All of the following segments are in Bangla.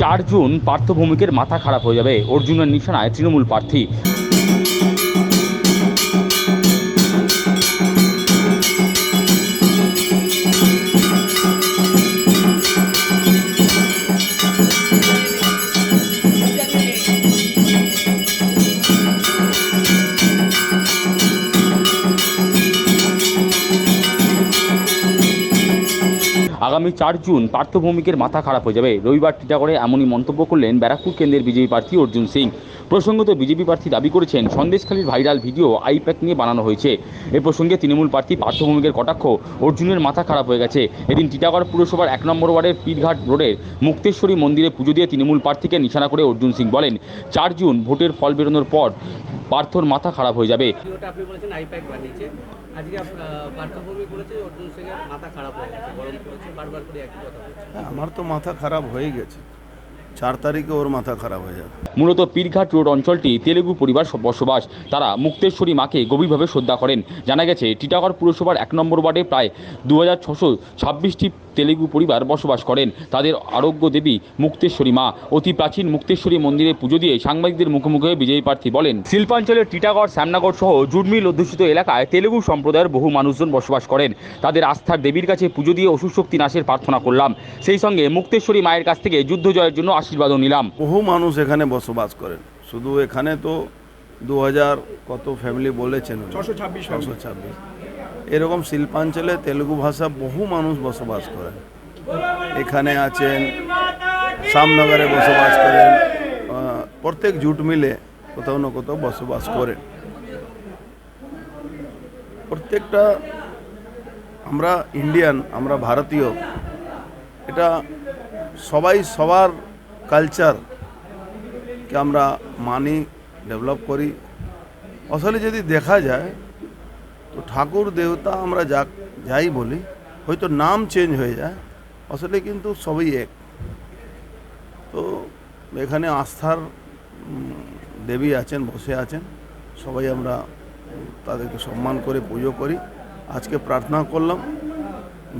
চার জুন পার্থভৌমিকের মাথা খারাপ হয়ে যাবে। অর্জুনের নিশানায় তৃণমূল প্রার্থী আগামী চার জুন পার্থভৌমিকের মাথা খারাপ হয়ে যাবে। রবিবার টিটাগড়ে এমনই মন্তব্য করলেন ব্যারাকপুর কেন্দ্রের বিজেপি প্রার্থী অর্জুন সিং। প্রসঙ্গত বিজেপি প্রার্থী দাবি করেছেন, সন্দেশখালীর ভাইরাল ভিডিও আইপ্যাক নিয়ে বানানো হয়েছে। এ প্রসঙ্গে তৃণমূল প্রার্থী পার্থভৌমিকের কটাক্ষ অর্জুনের মাথা খারাপ হয়ে গেছে। এদিন টিটাগড় পুরসভার এক নম্বর ওয়ার্ডের পীরঘাট রোডের মুক্তেশ্বরী মন্দিরে পুজো দিয়ে তৃণমূল প্রার্থীকে নিশানা করে অর্জুন সিং বলেন, চার জুন ভোটের ফল বেরোনোর পর পার্থর মাথা খারাপ হয়ে যাবে। হ্যাঁ, আমার তো মাথা খারাপ হয়ে গেছে। চার তারিখে ওর মাথা খারাপ হয়ে যাবে। মূলত পীরঘাট রোড অঞ্চলটি তেলেগু পরিবার বসবাস। তারা মুক্তেশ্বরী মাকে গভীরভাবে শ্রদ্ধা করেন। জানা গেছে, টিটাগড় পুরসভার এক নম্বর ওয়ার্ডে প্রায় দু হাজার ছশো ছাব্বিশটি তেলেগু পরিবার বসবাস করেন। তাদের আরোগ্য দেবী মুক্তেশ্বরী মা। অতি প্রাচীন মুক্তেশ্বরী মন্দিরে পুজো দিয়ে সাংবাদিকদের মুখোমুখি হয়ে বিজয়ী প্রার্থী বলেন। শিল্পাঞ্চলের টিটাগড়, শ্যামনগর সহ জুডমিল অধ্যুষিত এলাকায় তেলেগু সম্প্রদায়ের বহু মানুষজন বসবাস করেন। তাদের আস্থার দেবীর কাছে পুজো দিয়ে অসুর শক্তি নাশের প্রার্থনা করলাম। সেই সঙ্গে মুক্তেশ্বরী মায়ের কাছ থেকে যুদ্ধ জয়ের জন্য আশীর্বাদও নিলাম। বহু মানুষ এখানে বসবাস করেন। শুধু এখানে তো দু হাজার কত ফ্যামিলি বলেছেন ছশো ছাব্বিশ ছশো ছাব্বিশ। এরকম শিল্পাঞ্চলে তেলুগু ভাষা বহু মানুষ বসবাস করেন। এখানে আছেন শ্যামনগরে বসবাস করেন প্রত্যেক জুট মিলে কোথাও না কোথাও বসবাস করেন। প্রত্যেকটা আমরা ইন্ডিয়ান আমরা ভারতীয় এটা সবাই সবার কালচারকে আমরা মানি, ডেভেলপ করি। আসলে যদি দেখা যায়, তো ঠাকুর দেবতা আমরা যা, যাই বলি, হয়তো নাম চেঞ্জ হয়ে যায় আসলে কিন্তু সবই এক। তো এখানে আস্থার দেবী আছেন, বসে আছেন, সবাই আমরা তাদেরকে সম্মান করে পুজো করি। আজকে প্রার্থনা করলাম,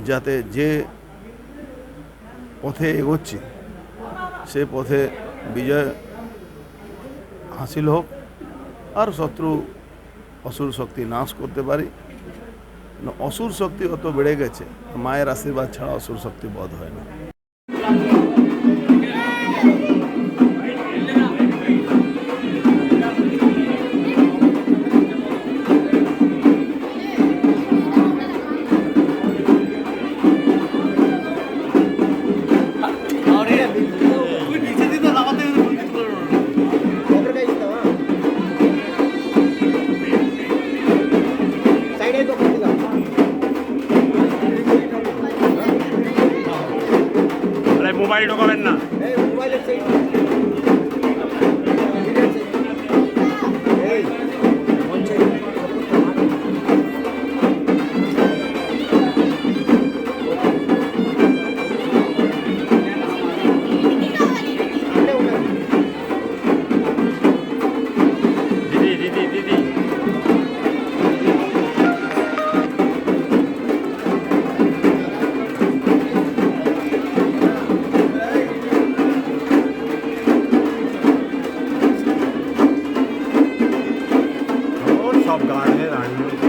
যাতে যে পথে এগোচ্ছি, সে পথে বিজয় হাসিল হোক, আর শত্রু অসুর শক্তি নাশ করতে পারি। অসুর শক্তি অত বেড়ে গেছে, মায়ের আশীর্বাদ ছাড়া অসুর শক্তি বধ হয় না। মোবাইল ঢোকাবেন না। Stop garnet and